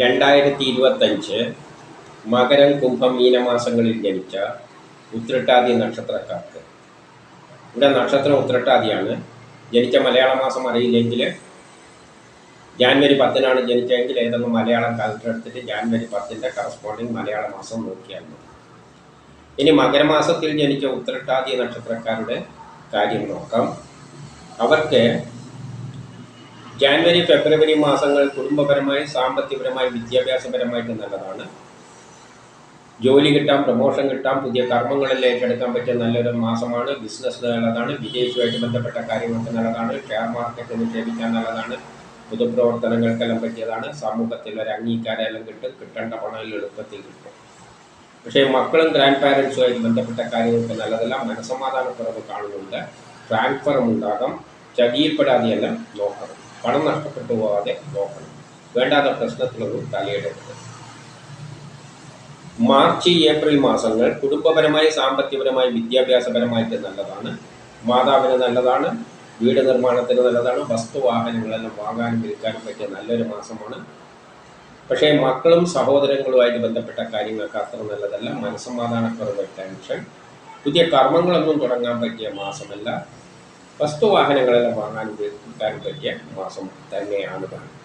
രണ്ടായിരത്തി ഇരുപത്തഞ്ച് മകരം കുംഭം മീനമാസങ്ങളിൽ ജനിച്ച ഉത്രട്ടാതി നക്ഷത്രക്കാർക്ക്. ഇവിടെ നക്ഷത്രം ഉത്രട്ടാതിയാണ്. ജനിച്ച മലയാള മാസം അറിയില്ലെങ്കിൽ ജാനുവരി പത്തിനാണ് ജനിച്ചതെങ്കിൽ ഏതെങ്കിലും മലയാളം കാലത്ത് എടുത്തിട്ട് ജാനുവരി പത്തിന്റെ കറസ്പോണ്ടിങ് മലയാള മാസം നോക്കിയാൽ മതി. ഇനി മകരമാസത്തിൽ ജനിച്ച ഉത്രട്ടാതി നക്ഷത്രക്കാരുടെ കാര്യം നോക്കാം. അവർക്ക് ജാനുവരി ഫെബ്രുവരി മാസങ്ങൾ കുടുംബപരമായി സാമ്പത്തികപരമായി വിദ്യാഭ്യാസപരമായിട്ട് നല്ലതാണ്. ജോലി കിട്ടാം പ്രൊമോഷൻ കിട്ടാം പുതിയ കർമ്മങ്ങളിൽ ഏറ്റെടുക്കാൻ പറ്റിയ നല്ലൊരു മാസമാണ്. ബിസിനസ് നല്ലതാണ് വിദേശവുമായിട്ട് ബന്ധപ്പെട്ട കാര്യങ്ങൾക്ക് നല്ലതാണ് ഷെയർ മാർക്കറ്റ് നിക്ഷേപിക്കാൻ നല്ലതാണ് പൊതുപ്രവർത്തനങ്ങൾക്കെല്ലാം പറ്റിയതാണ്. സമൂഹത്തിൽ ഒരു അംഗീകാരമെല്ലാം കിട്ടും കിട്ടേണ്ട പണം എളുപ്പത്തിൽ കിട്ടും. പക്ഷേ മക്കളും ഗ്രാൻഡ് പാരൻസുമായിട്ട് ബന്ധപ്പെട്ട കാര്യങ്ങൾക്ക് നല്ലതല്ല മനസമാധാനക്കുറവ് കാണുന്നുണ്ട്. ട്രാൻസ്ഫറും ഉണ്ടാകാം. ചതിയിൽപ്പെടാതെയെല്ലാം നോക്കണം. പണം നഷ്ടപ്പെട്ടു പോകാതെ നോക്കണം. വേണ്ടാത്ത പ്രശ്നത്തിലൊന്നും തലയിടരുത്. മാർച്ച് ഏപ്രിൽ മാസങ്ങൾ കുടുംബപരമായി സാമ്പത്തികപരമായി വിദ്യാഭ്യാസപരമായിട്ട് നല്ലതാണ്. മാതാവിന് നല്ലതാണ് വീട് നിർമ്മാണത്തിന് നല്ലതാണ് വസ്തുവാഹനങ്ങളെല്ലാം വാങ്ങാനും വിൽക്കാനും പറ്റിയ നല്ലൊരു മാസമാണ്. പക്ഷേ മക്കളും സഹോദരങ്ങളുമായിട്ട് ബന്ധപ്പെട്ട കാര്യങ്ങൾക്ക് അത്ര നല്ലതല്ല. മനസ്സമാധാനക്കുറവ് ടെൻഷൻ. പുതിയ കർമ്മങ്ങളൊന്നും തുടങ്ങാൻ പറ്റിയ മാസമല്ല. വസ്തുവാഹനങ്ങളെല്ലാം വാങ്ങാൻ ഉപയോഗിക്കാൻ പറ്റിയ മാസം തന്നെയാണ് പറയുന്നത്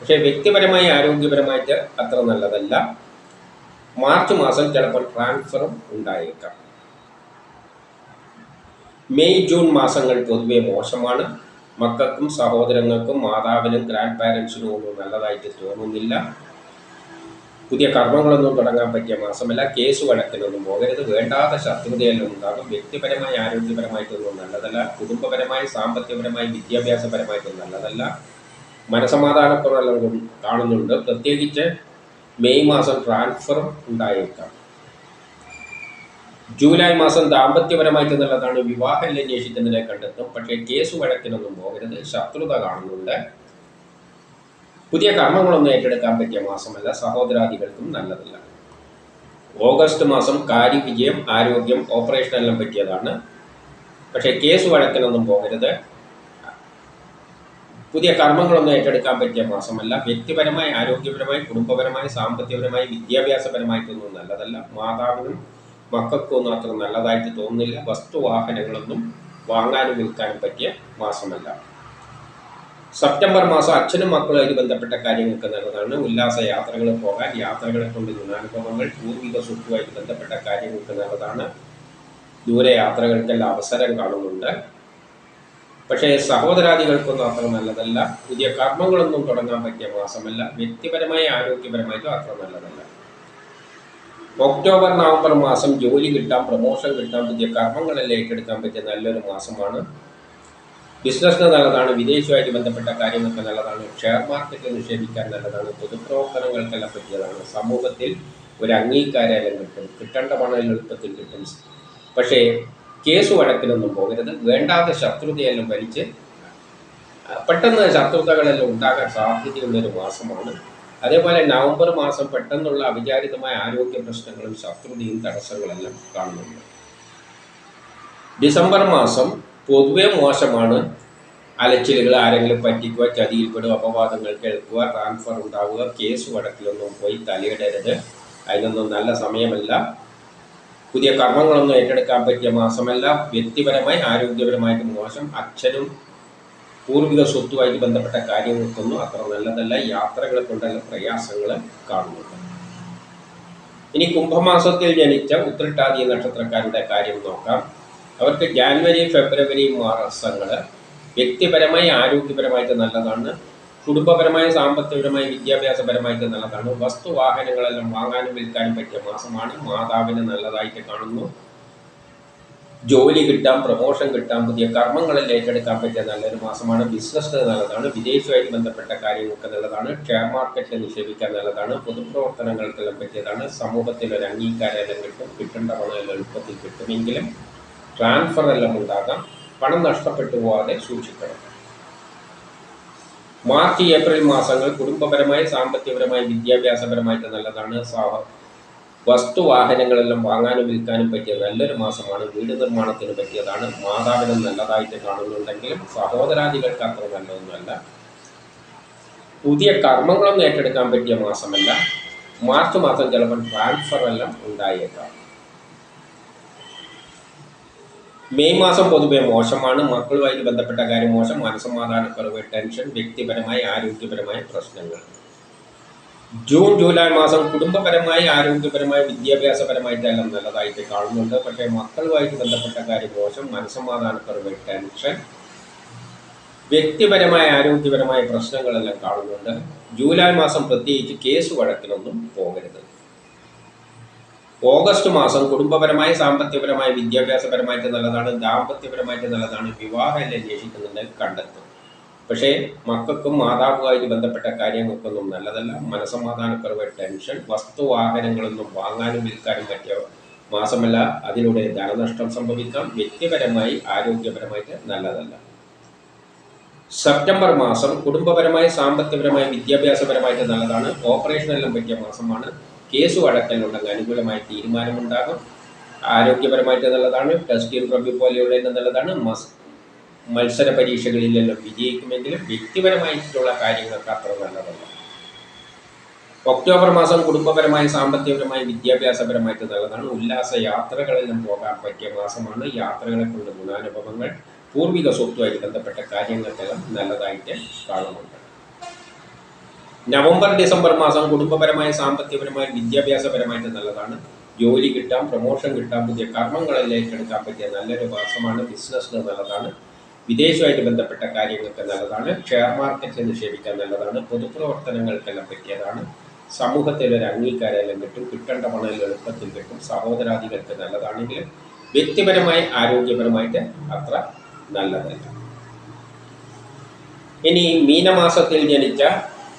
പക്ഷേ വ്യക്തിപരമായി ആരോഗ്യപരമായിട്ട് അത്ര നല്ലതല്ല. മാർച്ച് മാസം ചിലപ്പോൾ ട്രാൻസ്ഫറും ഉണ്ടായേക്കാം. മെയ് ജൂൺ മാസങ്ങൾ പൊതുവെ മോശമാണ്. മക്കൾക്കും സഹോദരങ്ങൾക്കും മാതാവിനും ഗ്രാൻഡ് പാരൻസിനും ഒന്നും നല്ലതായിട്ട് തോന്നുന്നില്ല. പുതിയ കർമ്മങ്ങളൊന്നും തുടങ്ങാൻ പറ്റിയ മാസമല്ല. കേസ് വഴക്കിനൊന്നും പോകരുത്. വേണ്ടാത്ത ശത്രുതയെല്ലാം ഉണ്ടാകും. വ്യക്തിപരമായി ആരോഗ്യപരമായിട്ടൊന്നും നല്ലതല്ല. കുടുംബപരമായി സാമ്പത്തികപരമായി വിദ്യാഭ്യാസപരമായിട്ടൊന്നും നല്ലതല്ല. മനസമാധാനക്കുറവെല്ലാം കാണുന്നുണ്ട്. പ്രത്യേകിച്ച് മെയ് മാസം ട്രാൻസ്ഫർ ഉണ്ടായേക്കാം. ജൂലൈ മാസം ദാമ്പത്യപരമായിട്ട് നല്ലതാണ് വിവാഹം അന്വേഷിക്കുന്നതിനെ കണ്ടെത്തും. പക്ഷേ കേസ് വഴക്കിനൊന്നും പോകരുത്. ശത്രുത കാണുന്നുണ്ട്. പുതിയ കർമ്മങ്ങളൊന്നും ഏറ്റെടുക്കാൻ പറ്റിയ മാസമല്ല. സഹോദരാദികൾക്കും നല്ലതല്ല. ഓഗസ്റ്റ് മാസം കാര്യവിജയം ആരോഗ്യം ഓപ്പറേഷൻ എല്ലാം പറ്റിയതാണ്. പക്ഷേ കേസ് വഴക്കിനൊന്നും പോകരുത്. പുതിയ കർമ്മങ്ങളൊന്നും ഏറ്റെടുക്കാൻ പറ്റിയ മാസമല്ല. വ്യക്തിപരമായി ആരോഗ്യപരമായി കുടുംബപരമായി സാമ്പത്തികപരമായി വിദ്യാഭ്യാസപരമായിട്ടൊന്നും നല്ലതല്ല. മാതാവിനും മക്കൾക്കൊന്നും അത്ര നല്ലതായിട്ട് തോന്നുന്നില്ല. വസ്തുവാഹനങ്ങളൊന്നും വാങ്ങാനും വിൽക്കാനും പറ്റിയ മാസമല്ല. സെപ്റ്റംബർ മാസം അച്ഛനും മക്കളുമായിട്ട് ബന്ധപ്പെട്ട കാര്യങ്ങൾക്ക് നല്ലതാണ് ഉല്ലാസ യാത്രകൾ പോകാൻ യാത്രകളെ കൊണ്ട് ഗുണാനുഭവങ്ങൾ പൂർവിക സ്വത്തുമായിട്ട് ബന്ധപ്പെട്ട കാര്യങ്ങൾക്ക് നല്ലതാണ് ദൂരെ യാത്രകൾക്കെല്ലാം അവസരം കാണുന്നുണ്ട്. പക്ഷേ സഹോദരാദികൾക്കൊന്നും അത്ര നല്ലതല്ല പുതിയ കർമ്മങ്ങളൊന്നും തുടങ്ങാൻ പറ്റിയ മാസമല്ല വ്യക്തിപരമായി ആരോഗ്യപരമായിട്ടും അത്ര നല്ലതല്ല. ഒക്ടോബർ നവംബർ മാസം ജോലി കിട്ടാം പ്രമോഷൻ കിട്ടാം പുതിയ കർമ്മങ്ങളെല്ലാം ഏറ്റെടുക്കാൻ പറ്റിയ നല്ലൊരു മാസമാണ്. ബിസിനസ്സിന് നല്ലതാണ് വിദേശവുമായിട്ട് ബന്ധപ്പെട്ട കാര്യങ്ങൾക്ക് നല്ലതാണ് ഷെയർ മാർക്കറ്റിൽ നിക്ഷേപിക്കാൻ നല്ലതാണ് പൊതുപ്രവർത്തനങ്ങൾക്കെല്ലാം പറ്റിയതാണ്. സമൂഹത്തിൽ ഒരു അംഗീകാരം കിട്ടും കിട്ടേണ്ട പണം എളുപ്പത്തിൽ കിട്ടും. പക്ഷേ കേസ് വഴക്കിനൊന്നും പോകരുത്. വേണ്ടാത്ത ശത്രുതയെല്ലാം വലിച്ച് പെട്ടെന്ന് ശത്രുതകളെല്ലാം ഉണ്ടാകാൻ സാധ്യതയുള്ളൊരു മാസമാണ്. അതേപോലെ നവംബർ മാസം പെട്ടെന്നുള്ള അവിചാരിതമായ ആരോഗ്യ പ്രശ്നങ്ങളും ശത്രുതയും തടസ്സങ്ങളെല്ലാം കാണുന്നുണ്ട്. ഡിസംബർ മാസം പൊതുവെ മോശമാണ്. അലച്ചിലുകൾ ആരെങ്കിലും പറ്റിക്കുക ചതിയിൽപ്പെടുക അപവാദങ്ങൾ കേൾക്കുക ട്രാൻസ്ഫർ ഉണ്ടാവുക കേസ് വടക്കിലൊന്നും പോയി തലയിടരുത്. അതിനൊന്നും നല്ല സമയമല്ല. പുതിയ കർമ്മങ്ങളൊന്നും ഏറ്റെടുക്കാൻ പറ്റിയ മാസമല്ല. വ്യക്തിപരമായി ആരോഗ്യപരമായിട്ട് മോശം. അച്ഛനും പൂർവിക സ്വത്തുമായിട്ട് ബന്ധപ്പെട്ട കാര്യങ്ങൾക്കൊന്നും അത്ര നല്ലതല്ല. യാത്രകളെ കൊണ്ടുള്ള പ്രയാസങ്ങൾ കാണുന്നുണ്ട്. ഇനി കുംഭമാസത്തിൽ ജനിച്ച ഉത്രട്ടാതി നക്ഷത്രക്കാരുടെ കാര്യം നോക്കാം. അവർക്ക് ജാനുവരി ഫെബ്രുവരി മാസങ്ങൾ വ്യക്തിപരമായി ആരോഗ്യപരമായിട്ട് നല്ലതാണ്. കുടുംബപരമായി സാമ്പത്തികപരമായി വിദ്യാഭ്യാസപരമായിട്ട് നല്ലതാണ്. വസ്തു വാഹനങ്ങളെല്ലാം വാങ്ങാനും വിൽക്കാനും പറ്റിയ മാസമാണ്. മാതാവിന് നല്ലതായിട്ട് കാണുന്നു. ജോലി കിട്ടാം പ്രൊമോഷൻ കിട്ടാം പുതിയ കർമ്മങ്ങളിൽ ഏറ്റെടുക്കാൻ പറ്റിയ നല്ലൊരു മാസമാണ്. ബിസിനസ് നല്ലതാണ്. വിദേശവുമായിട്ട് ബന്ധപ്പെട്ട കാര്യങ്ങൾക്ക് നല്ലതാണ്. ഷെയർ മാർക്കറ്റിൽ നിക്ഷേപിക്കാൻ നല്ലതാണ്. പൊതുപ്രവർത്തനങ്ങൾക്കെല്ലാം പറ്റിയതാണ്. സമൂഹത്തിൽ ഒരു അംഗീകാരം എല്ലാം കിട്ടും. കിട്ടേണ്ട പണം എളുപ്പത്തിൽ കിട്ടുമെങ്കിലും ട്രാൻസ്ഫർ എല്ലാം ഉണ്ടാകാം. പണം നഷ്ടപ്പെട്ടു പോകാതെ സൂക്ഷിക്കണം. മാർച്ച് ഏപ്രിൽ മാസങ്ങൾ കുടുംബപരമായി സാമ്പത്തികപരമായി വിദ്യാഭ്യാസപരമായിട്ട് നല്ലതാണ്. വസ്തു വാഹനങ്ങളെല്ലാം വാങ്ങാനും വിൽക്കാനും പറ്റിയ നല്ലൊരു മാസമാണ്. വീട് നിർമ്മാണത്തിന് പറ്റിയതാണ്. മാതാവിനും നല്ലതായിട്ട് കാണുന്നുണ്ടെങ്കിലും സഹോദരാദികൾക്ക് അത്ര നല്ലതൊന്നുമല്ല. പുതിയ കർമ്മങ്ങളൊന്നും ഏറ്റെടുക്കാൻ പറ്റിയ മാസമല്ല. മാർച്ച് മാസം ചിലപ്പോൾ ട്രാൻസ്ഫർ എല്ലാം ഉണ്ടായേക്കാം. മെയ് മാസം പൊതുവെ മോശമാണ്. മക്കളുമായി ബന്ധപ്പെട്ട കാര്യം മോശം. മനസ്സമാധാനക്കുറവ് ടെൻഷൻ വ്യക്തിപരമായ ആരോഗ്യപരമായ പ്രശ്നങ്ങൾ. ജൂൺ ജൂലൈ മാസം കുടുംബപരമായി ആരോഗ്യപരമായി വിദ്യാഭ്യാസപരമായിട്ടെല്ലാം നല്ലതായിട്ട് കാണുന്നുണ്ട്. പക്ഷേ മക്കളുമായിട്ട് ബന്ധപ്പെട്ട കാര്യം മോശം. മനസ്സമാധാനക്കുറവ് ടെൻഷൻ വ്യക്തിപരമായ ആരോഗ്യപരമായ പ്രശ്നങ്ങളെല്ലാം കാണുന്നുണ്ട്. ജൂലൈ മാസം പ്രത്യേകിച്ച് കേസ് വഴക്കിനൊന്നും പോകരുത്. ഓഗസ്റ്റ് മാസം കുടുംബപരമായി സാമ്പത്തികപരമായി വിദ്യാഭ്യാസപരമായിട്ട് നല്ലതാണ് ദാമ്പത്യപരമായിട്ട് നല്ലതാണ് വിവാഹം എല്ലാം അന്വേഷിക്കുന്നുണ്ടെങ്കിൽ കണ്ടെത്തും. പക്ഷേ മക്കൾക്കും മാതാവുമായിട്ട് ബന്ധപ്പെട്ട കാര്യങ്ങൾക്കൊന്നും നല്ലതല്ല. മനസമാധാനക്കുറവ് ടെൻഷൻ വസ്തുവാഹനങ്ങളൊന്നും വാങ്ങാനും വിൽക്കാനും പറ്റിയ മാസമല്ല. അതിലൂടെ ധനനഷ്ടം സംഭവിക്കാം. വ്യക്തിപരമായി ആരോഗ്യപരമായിട്ട് നല്ലതല്ല. സെപ്റ്റംബർ മാസം കുടുംബപരമായി സാമ്പത്തികപരമായി വിദ്യാഭ്യാസപരമായിട്ട് നല്ലതാണ്. ഓപ്പറേഷനെല്ലാം പറ്റിയ മാസമാണ്. കേസ് വഴക്കലുണ്ടെങ്കിൽ അനുകൂലമായ തീരുമാനമുണ്ടാകും. ആരോഗ്യപരമായിട്ട് നല്ലതാണ്. ടെസ്റ്റ് ഇന്റർവ്യൂ പോലെയുള്ള നല്ലതാണ്. മസ് മത്സര പരീക്ഷകളിലെല്ലാം വിജയിക്കുമെങ്കിലും വ്യക്തിപരമായിട്ടുള്ള കാര്യങ്ങൾക്ക് അത്ര നല്ലതല്ല. ഒക്ടോബർ മാസം കുടുംബപരമായി സാമ്പത്തികപരമായി വിദ്യാഭ്യാസപരമായിട്ട് നല്ലതാണ്. ഉല്ലാസ യാത്രകളെല്ലാം പോകാൻ പറ്റിയ മാസമാണ്. യാത്രകളെ കൊണ്ട് ഗുണാനുഭവങ്ങൾ പൂർവിക സ്വത്തുമായിട്ട് ബന്ധപ്പെട്ട കാര്യങ്ങൾക്കെല്ലാം നല്ലതായിട്ട് കാണുന്നുണ്ട്. നവംബർ ഡിസംബർ മാസം കുടുംബപരമായ സാമ്പത്തികപരമായ വിദ്യാഭ്യാസപരമായിട്ട് നല്ലതാണ്. ജോലി കിട്ടാം പ്രൊമോഷൻ കിട്ടാം പുതിയ കർമ്മങ്ങളെല്ലാം ഏറ്റെടുക്കാൻ പറ്റിയ നല്ലൊരു മാസമാണ്. ബിസിനസ്സിന് നല്ലതാണ്. വിദേശമായിട്ട് ബന്ധപ്പെട്ട കാര്യങ്ങൾക്ക് നല്ലതാണ്. ഷെയർ മാർക്കറ്റിൽ നിക്ഷേപിക്കാൻ നല്ലതാണ്. പൊതുപ്രവർത്തനങ്ങൾക്കെല്ലാം പറ്റിയതാണ്. സമൂഹത്തിൽ ഒരു അംഗീകാരമെല്ലാം കിട്ടും. കിട്ടേണ്ട പണം എളുപ്പത്തിൽ കിട്ടും. സഹോദരാദികൾക്ക് നല്ലതാണെങ്കിലും വ്യക്തിപരമായി ആരോഗ്യപരമായിട്ട് അത്ര നല്ലതല്ല. ഇനി മീനമാസത്തിൽ ജനിച്ച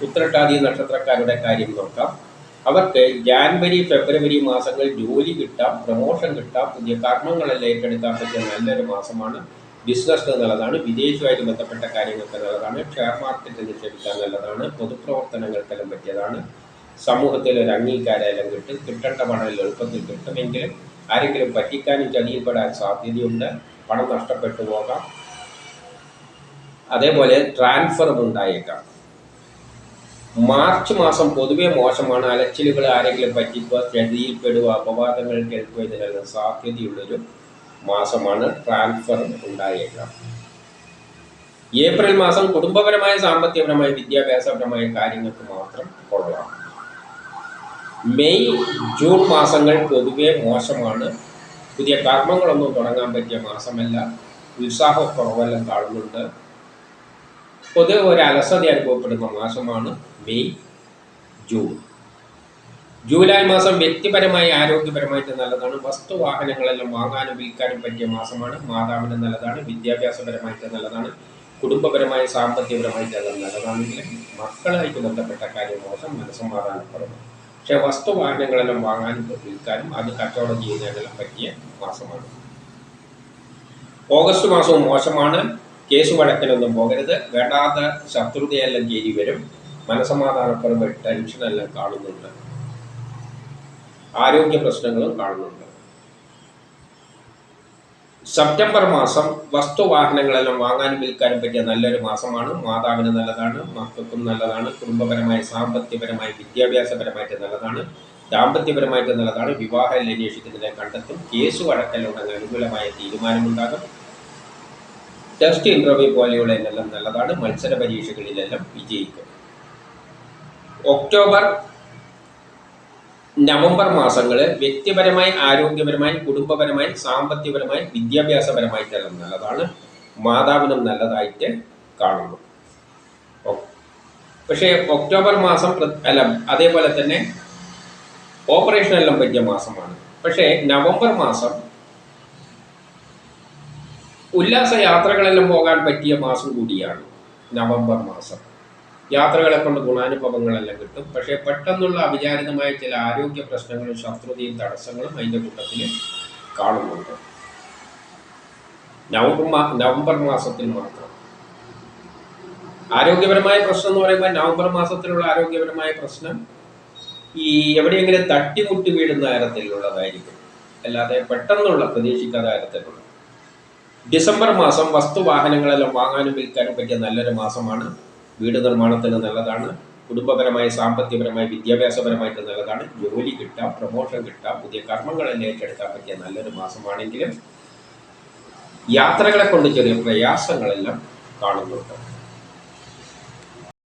ഉത്രട്ടാതി നക്ഷത്രക്കാരുടെ കാര്യം നോക്കാം. അവർക്ക് ജാൻവരി ഫെബ്രുവരി മാസങ്ങളിൽ ജോലി കിട്ടാം പ്രമോഷൻ കിട്ടാം പുതിയ കർമ്മങ്ങളെല്ലാം ഏറ്റെടുക്കാൻ പറ്റിയ നല്ലൊരു മാസമാണ്. ബിസിനസ് നല്ലതാണ് വിദേശവുമായിട്ട് ബന്ധപ്പെട്ട കാര്യങ്ങൾക്ക് നല്ലതാണ് ഷെയർ മാർക്കറ്റിൽ നിക്ഷേപിക്കാൻ നല്ലതാണ് പൊതുപ്രവർത്തനങ്ങൾക്കെല്ലാം പറ്റിയതാണ്. സമൂഹത്തിൽ ഒരു അംഗീകാരമെല്ലാം കിട്ടും കിട്ടേണ്ട പണം എളുപ്പത്തിൽ കിട്ടുമെങ്കിലും ആരെങ്കിലും പറ്റിക്കാനും ചതിയിൽപ്പെടാൻ സാധ്യതയുണ്ട്. പണം നഷ്ടപ്പെട്ടു പോകാം. അതേപോലെ ട്രാൻസ്ഫറും ഉണ്ടായേക്കാം. മാർച്ച് മാസം പൊതുവെ മോശമാണ്. അലച്ചിലുകൾ ആരെങ്കിലും പറ്റിക്കുക ചെടിയിൽപ്പെടുക അപവാദങ്ങൾ കേൾക്കുക ഇതിനെല്ലാം സാധ്യതയുള്ളൊരു മാസമാണ് ട്രാൻസ്ഫർ ഉണ്ടായേക്കാം ഏപ്രിൽ മാസം കുടുംബപരമായ സാമ്പത്തികപരമായ വിദ്യാഭ്യാസപരമായ കാര്യങ്ങൾക്ക് മാത്രം കൊള്ളാം. മെയ് ജൂൺ മാസങ്ങൾ പൊതുവെ മോശമാണ്. പുതിയ കർമ്മങ്ങളൊന്നും തുടങ്ങാൻ പറ്റിയ മാസമല്ല. ഉത്സാഹക്കുറവെല്ലാം കാണുന്നുണ്ട്. പൊതുവെ ഒരു അലസത അനുഭവപ്പെടുന്ന മാസമാണ് മെയ് ജൂൺ. ജൂലൈ മാസം വ്യക്തിപരമായി ആരോഗ്യപരമായിട്ട് നല്ലതാണ്. വസ്തു വാഹനങ്ങളെല്ലാം വാങ്ങാനും വിൽക്കാനും പറ്റിയ മാസമാണ്. മാതാവിന് നല്ലതാണ് വിദ്യാഭ്യാസപരമായിട്ട് നല്ലതാണ് കുടുംബപരമായി സാമ്പത്തികപരമായിട്ട് അത് നല്ലതാണെങ്കിലും മക്കളായിട്ട് ബന്ധപ്പെട്ട കാര്യം മോശം മനസ്സമാധാനപ്പെടുന്നു പക്ഷേ വസ്തുവാഹനങ്ങളെല്ലാം വാങ്ങാനും വിൽക്കാനും അത് കച്ചവടം ചെയ്യുന്നതിനെല്ലാം പറ്റിയ മാസമാണ്. ഓഗസ്റ്റ് മാസവും മോശമാണ്. കേസ് വഴക്കിനൊന്നും പോകരുത്. വേണ്ടാത്ത ശത്രുതയെല്ലാം ചെയ്തി വരും. മനസമാധാനപരമായി ടെൻഷനെല്ലാം കാണുന്നുണ്ട്. ആരോഗ്യ പ്രശ്നങ്ങളും കാണുന്നുണ്ട്. സെപ്റ്റംബർ മാസം വസ്തുവാഹനങ്ങളെല്ലാം വാങ്ങാനും വിൽക്കാനും പറ്റിയ നല്ലൊരു മാസമാണ്. മാതാവിന് നല്ലതാണ് മക്കൾക്കും നല്ലതാണ് കുടുംബപരമായി സാമ്പത്തികപരമായി വിദ്യാഭ്യാസപരമായിട്ട് നല്ലതാണ്. ദാമ്പത്യപരമായിട്ട് നല്ലതാണ്. വിവാഹം അന്വേഷിക്കുന്നതിനെ കണ്ടെത്തും. കേസ് വഴക്കലുണ്ടെങ്കിൽ അനുകൂലമായ തീരുമാനമുണ്ടാകും. ടെസ്റ്റ് ഇന്റർവ്യൂ പോലെയുള്ള എല്ലാം നല്ലതാണ്. മത്സര പരീക്ഷകളിലെല്ലാം വിജയിക്കും. ഒക്ടോബർ നവംബർ മാസങ്ങൾ വ്യക്തിപരമായി ആരോഗ്യപരമായി കുടുംബപരമായി സാമ്പത്തികപരമായി വിദ്യാഭ്യാസപരമായിട്ടെല്ലാം നല്ലതാണ്. മാതാവിനും നല്ലതായിട്ട് കാണുന്നു. പക്ഷേ ഒക്ടോബർ മാസം അല്ല അതേപോലെ തന്നെ ഓപ്പറേഷൻ എല്ലാം പറ്റിയ മാസമാണ്. പക്ഷേ നവംബർ മാസം ഉല്ലാസ യാത്രകളെല്ലാം പോകാൻ പറ്റിയ മാസം കൂടിയാണ് നവംബർ മാസം. യാത്രകളെ കൊണ്ട് ഗുണാനുഭവങ്ങളെല്ലാം കിട്ടും. പക്ഷേ പെട്ടെന്നുള്ള അവിചാരിതമായ ചില ആരോഗ്യ പ്രശ്നങ്ങളും ശത്രുതയും തടസ്സങ്ങളും അതിന്റെ കൂട്ടത്തിൽ കാണുന്നുണ്ട്. നവംബർ നവംബർ മാസത്തിൽ മാത്രം. ആരോഗ്യപരമായ പ്രശ്നം എന്ന് പറയുമ്പോൾ നവംബർ മാസത്തിലുള്ള ആരോഗ്യപരമായ പ്രശ്നം ഈ എവിടെയെങ്കിലും തട്ടിമുട്ടി വീഴുന്ന തരത്തിലുള്ളതായിരിക്കും അല്ലാതെ പെട്ടെന്നുള്ള പ്രതീക്ഷിക്കാത്ത തരത്തിലുള്ള ഡിസംബർ മാസം വസ്തുവാഹനങ്ങളെല്ലാം വാങ്ങാനും വിൽക്കാനും പറ്റിയ നല്ലൊരു മാസമാണ്. വീട് നിർമ്മാണത്തിന് നല്ലതാണ്. കുടുംബപരമായി സാമ്പത്തികപരമായി വിദ്യാഭ്യാസപരമായിട്ട് നല്ലതാണ്. ജോലി കിട്ടാം പ്രൊമോഷൻ കിട്ടാം പുതിയ കർമ്മങ്ങളെല്ലാം ഏറ്റെടുക്കാൻ പറ്റിയ നല്ലൊരു മാസമാണെങ്കിലും യാത്രകളെ കൊണ്ട് ചെറിയ പ്രയാസങ്ങളെല്ലാം കാണുന്നുണ്ട്.